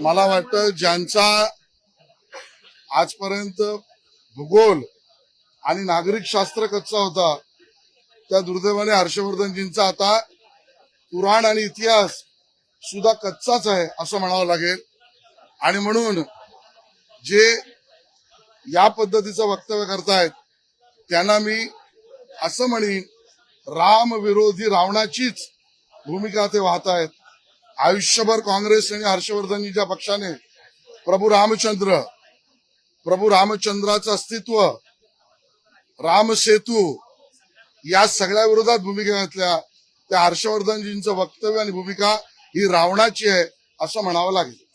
मला वाटतं ज्यांचा आजपर्यंत भूगोल आणि नागरिक शास्त्र कच्चा होता त्या दुर्दैवाने हर्षवर्धनजींचा आता पुराण आणि इतिहास सुद्धा कच्चाच आहे असं म्हणावं लागेल. आणि म्हणून जे या पद्धतीचं वक्तव्य करतायत त्यांना मी असं म्हणेन राम विरोधी रावणाचीच भूमिका ते वाहत आहेत आयुष्यभर काँग्रेस आणि हर्षवर्धनजीच्या पक्षाने प्रभू रामचंद्र प्रभू रामचंद्राचं अस्तित्व रामसेतू या सगळ्या विरोधात भूमिका घेतल्या त्या हर्षवर्धनजींचं वक्तव्य आणि भूमिका ही रावणाची आहे असं म्हणावं लागेल.